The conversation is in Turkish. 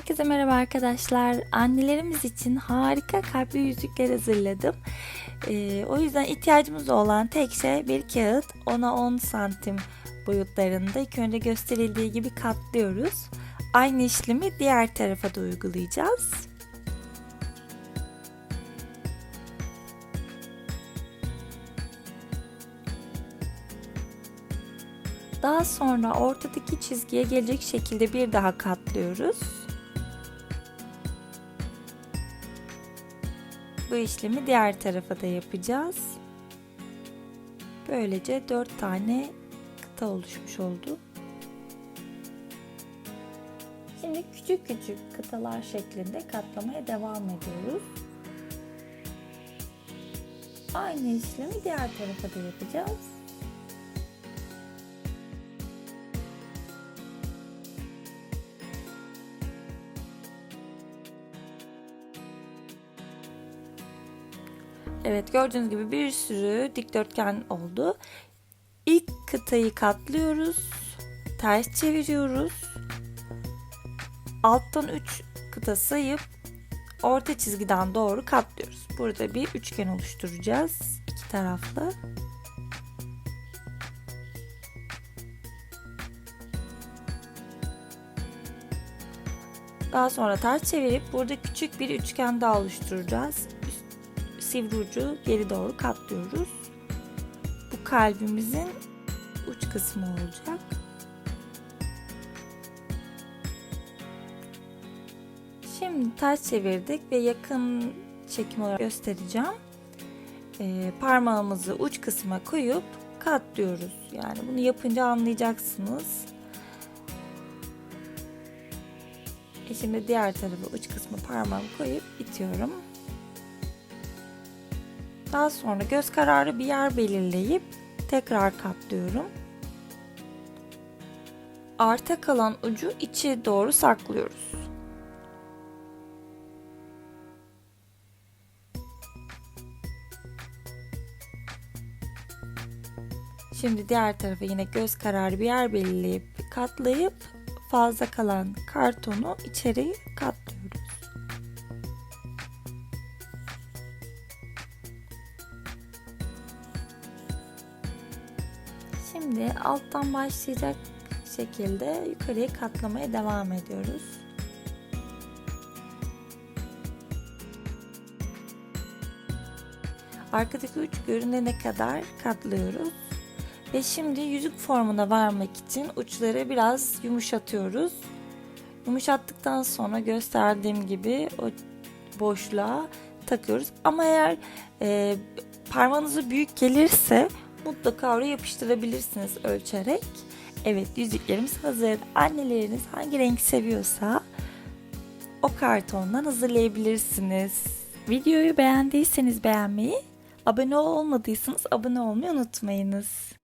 Herkese merhaba arkadaşlar. Annelerimiz için harika kalpli yüzükler hazırladım. Ee, o yüzden ihtiyacımız olan tek şey bir kağıt. Ona 10 santim boyutlarında ilk önce gösterildiği gibi katlıyoruz. Aynı işlemi diğer tarafa da uygulayacağız. Daha sonra ortadaki çizgiye gelecek şekilde bir daha katlıyoruz. Bu işlemi diğer tarafa da yapacağız. Böylece 4 tane kıta oluşmuş oldu. Şimdi küçük küçük kıtalar şeklinde katlamaya devam ediyoruz. Aynı işlemi diğer tarafa da yapacağız. Evet gördüğünüz gibi bir sürü dikdörtgen oldu. İlk kıtayı katlıyoruz. Ters çeviriyoruz. Alttan 3 kıta sayıp orta çizgiden doğru katlıyoruz. Burada bir üçgen oluşturacağız. iki taraflı. Daha sonra ters çevirip burada küçük bir üçgen daha oluşturacağız sivri ucu geri doğru katlıyoruz. Bu kalbimizin uç kısmı olacak. Şimdi ters çevirdik ve yakın çekim olarak göstereceğim. Ee, parmağımızı uç kısma koyup katlıyoruz. Yani bunu yapınca anlayacaksınız. E şimdi diğer tarafı uç kısmı parmağımı koyup itiyorum. Daha sonra göz kararı bir yer belirleyip tekrar katlıyorum. Arta kalan ucu içe doğru saklıyoruz. Şimdi diğer tarafa yine göz kararı bir yer belirleyip katlayıp fazla kalan kartonu içeri katlıyoruz. Şimdi alttan başlayacak şekilde yukarıya katlamaya devam ediyoruz. Arkadaki uç görünene kadar katlıyoruz. Ve şimdi yüzük formuna varmak için uçları biraz yumuşatıyoruz. Yumuşattıktan sonra gösterdiğim gibi o boşluğa takıyoruz. Ama eğer e, parmağınızı büyük gelirse mutlaka oraya yapıştırabilirsiniz ölçerek. Evet yüzüklerimiz hazır. Anneleriniz hangi renk seviyorsa o kartondan hazırlayabilirsiniz. Videoyu beğendiyseniz beğenmeyi, abone olmadıysanız abone olmayı unutmayınız.